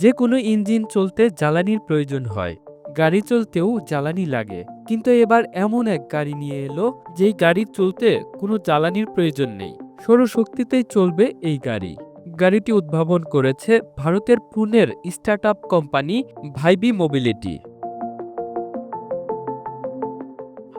যে কোনো ইঞ্জিন চলতে জ্বালানির প্রয়োজন হয়। গাড়ি চলতেও জ্বালানি লাগে। কিন্তু এবার এমন এক গাড়ি নিয়ে এলো, যেই গাড়ি চলতে কোনো জ্বালানির প্রয়োজন নেই। সৌরশক্তিতেই চলবে এই গাড়ি। গাড়িটি উদ্ভাবন করেছে ভারতের পুনের স্টার্ট কোম্পানি ভাইবি মোবিলিটি।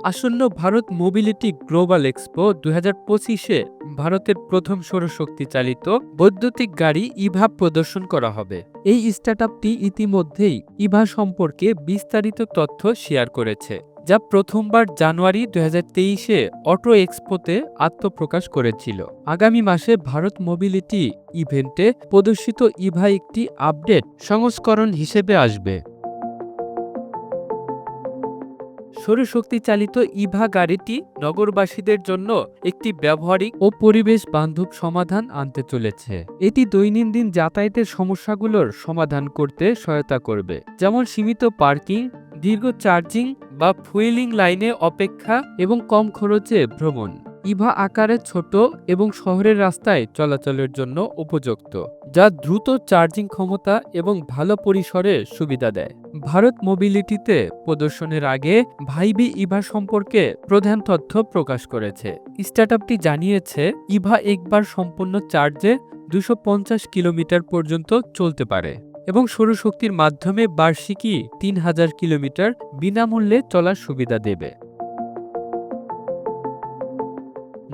আসন্ন ভারত মোবিলিটি গ্লোবাল এক্সপো হাজার পঁচিশে ভারতের প্রথম সৌরশক্তি চালিত বৈদ্যুতিক গাড়ি ইভা প্রদর্শন করা হবে। এই স্টার্টআপটি ইতিমধ্যেই ইভা সম্পর্কে বিস্তারিত তথ্য শেয়ার করেছে, যা প্রথমবার জানুয়ারি হাজার তেইশে অটো এক্সপোতে আত্মপ্রকাশ করেছিল। আগামী মাসে ভারত মোবিলিটি ইভেন্টে প্রদর্শিত ইভা একটি আপডেট সংস্করণ হিসেবে আসবে। সৌরশক্তি চালিত ইভা গাড়িটি নগরবাসীদের জন্য একটি ব্যবহারিক ও পরিবেশ বান্ধব সমাধান আনতে চলেছে। এটি দৈনন্দিন যাতায়াতের সমস্যাগুলোর সমাধান করতে সহায়তা করবে, যেমন সীমিত পার্কিং, দীর্ঘ চার্জিং বা ফুয়েলিং লাইনে অপেক্ষা এবং কম খরচে ভ্রমণ। ইভা আকারে ছোট এবং শহরের রাস্তায় চলাচলের জন্য উপযুক্ত, যা দ্রুত চার্জিং ক্ষমতা এবং ভালো পরিসরে সুবিধা দেয়। ভারত মোবিলিটিতে প্রদর্শনের আগে ভাইবি ইভা সম্পর্কে প্রধান তথ্য প্রকাশ করেছে। স্টার্টআপটি জানিয়েছে, ইভা একবার সম্পূর্ণ চার্জে দুশো কিলোমিটার পর্যন্ত চলতে পারে এবং সৌরশক্তির মাধ্যমে বার্ষিকী তিন হাজার কিলোমিটার বিনামূল্যে চলার সুবিধা দেবে।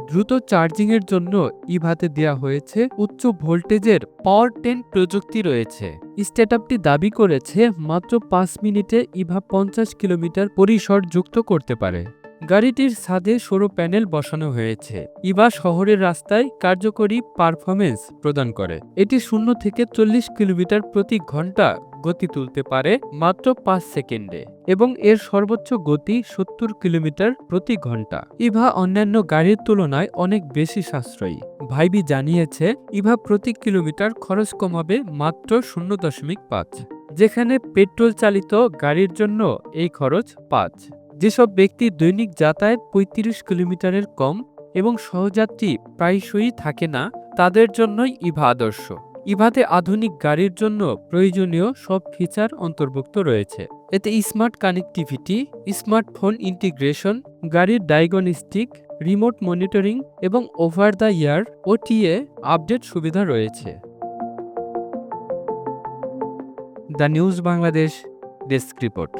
দ্রুত চার্জিংয়ের জন্য ইভাতে দেওয়া হয়েছে উচ্চ ভোল্টেজের পাওয়ার টেন প্রযুক্তি রয়েছে। স্টার্টআপটি দাবি করেছে মাত্র পাঁচ মিনিটে ইভা পঞ্চাশ কিলোমিটার পরিসর যুক্ত করতে পারে। গাড়িটির ছাদে সৌর প্যানেল বসানো হয়েছে। ইভা শহরের রাস্তায় কার্যকরী পারফরমেন্স প্রদান করে। এটি শূন্য থেকে চল্লিশ কিলোমিটার প্রতি ঘণ্টা গতি তুলতে পারে মাত্র পাঁচ সেকেন্ডে এবং এর সর্বোচ্চ গতি সত্তর কিলোমিটার প্রতি ঘণ্টা। ইভা অন্যান্য গাড়ির তুলনায় অনেক বেশি সাশ্রয়ী। ভাইবি জানিয়েছে, ইভা প্রতি কিলোমিটার খরচ কমাবে মাত্র শূন্য দশমিক পাঁচ। যেখানে পেট্রোল চালিত গাড়ির জন্য এই খরচ পাঁচ। যেসব ব্যক্তি দৈনিক যাতায়াত পঁয়ত্রিশ কিলোমিটারের কম এবং সহযাত্রী প্রায়শই থাকে না, তাদের জন্যই ইভা আদর্শ। ইভাতে আধুনিক গাড়ির জন্য প্রয়োজনীয় সব ফিচার অন্তর্ভুক্ত রয়েছে। এতে স্মার্ট কানেক্টিভিটি স্মার্টফোন ইন্টিগ্রেশন গাড়ির ডায়াগনস্টিক রিমোট মনিটরিং এবং over the air OTA update সুবিধা রয়েছে। The news Bangladesh desk report